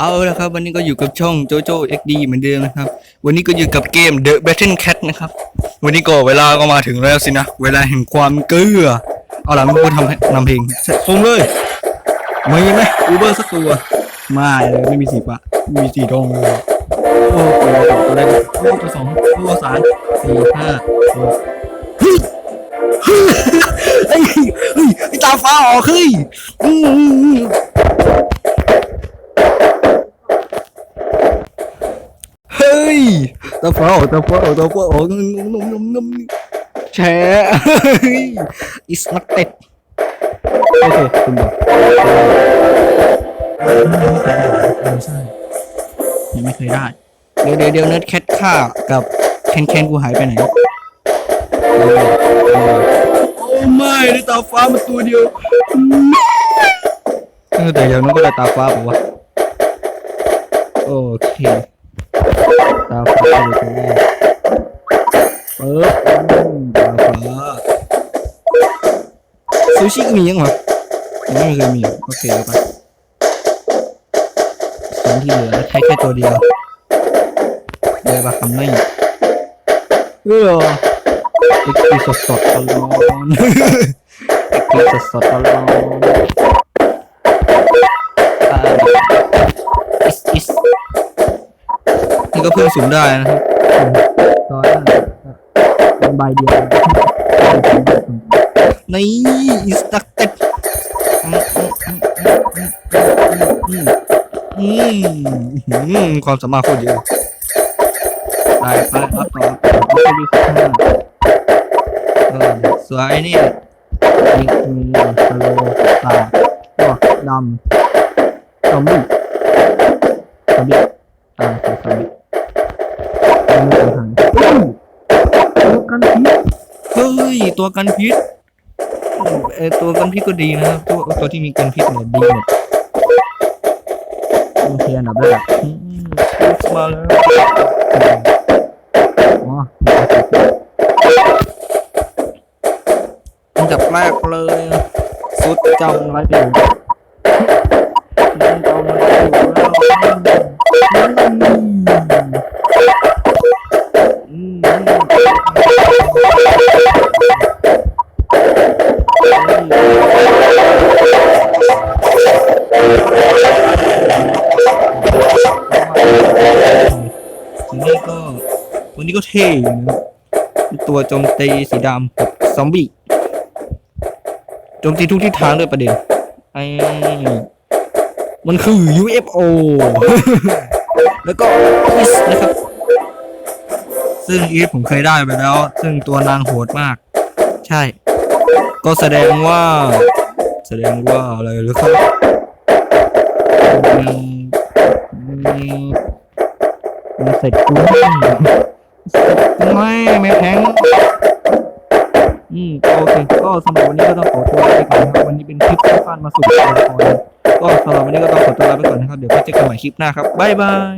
เอาละครับ วันนี้ก็อยู่กับช่องโจโจ้ XD เหมือนเดิมนะครับ วันนี้ก็อยู่กับเกม The Battle Cat นะครับ วันนี้ก็เวลาก็มาถึงแล้วสินะ เวลาแห่งความเกลือ เอาล่ะไม่พูทำนำเพลงเส่งเลยมีไหมอูเบอร์สักตัวไม่เลยไม่มีสีปะไม่มีสีทองเลย โอ้โหตัวแรกโอ้ตัวสองตัวสามสี่ห้าหกเฮ้ยเฮ้ยเฮ้ยเฮ้ยไอ้ตาฟ้าออกเฮ้ย ตะเฟาตะเฟาตะเฟางงงงงงแชร์เฮ้ย is not dead โอเคคุณบอกไม่ใช่ยังไม่เคยได้ เดี๋ยวเดี๋ยวเดี๋ยวเนิร์ดแคทฆ่ากับแคนแคนกูหายไปไหนโอ้ไม่ได้ตาฟ้ามาตัวเดียวเออแต่อย่างนั้นก็ได้ตาฟ้าผมวะโอเค ตาฟ้าเลยตัวแรกเปิบอืมตาฟ้าซูชิมียังวะยังไม่เคยมีโอเคเอาไปส่วนที่เหลือใช้แค่ตัวเดียวเดี๋ยวมาทำได้เออเอ็กซ์สดสดๆร้อนๆเอ็กซ์สดสดๆร้อน นี่ก็เพิ่มสูงได้นะครับตอนนั้นเป็นใบเดียวนี่อิสตักเต็ดอืมความสามารถโคตรเยอะไปไปอัพต่ออัพไปดีข้างหน้าเออสวยนี่นี่มีฮัลโหลตาตัวดำซอมบี้ซอมบี้ตาคือซอมบี้ ตัวกันพิษเฮ้ยตัวกันพิษเออตัวกันพิษก็ดีนะครับตัวตัวที่มีกันพิษเนี่ยดีหมดโอเคอันดับแรกมาแล้วอ๋ออันดับแรกเลยสุดจำไรอยู่จำไรอยู่แล้ว นี้ก็ตัวนี้ก็เท่อยู่นะครับตัวโจมตีสีดำกับซอมบี้โจมตีทุกทิศทางด้วยประเด็นไอ้มันคือ UFO แล้วก็อิสนะครับ ซึ่งอีฟผมเคยได้ไปแล้ว ซึ่งตัวนางโหดมาก ใช่ ก็แสดงว่า แสดงว่าอะไรหรือครับมันเสร็จกูไม่ไม่แทงอืมโอเคก็สำหรับวันนี้ก็ต้องขอตัวลาไปก่อนนะครับวันนี้เป็นคลิปสั้นมาสู่ตัวละครก็สำหรับวันนี้ก็ต้องขอตัวลาไปก่อนนะครับเดี๋ยวพบเจอกันใหม่คลิปหน้าครับบ๊ายบาย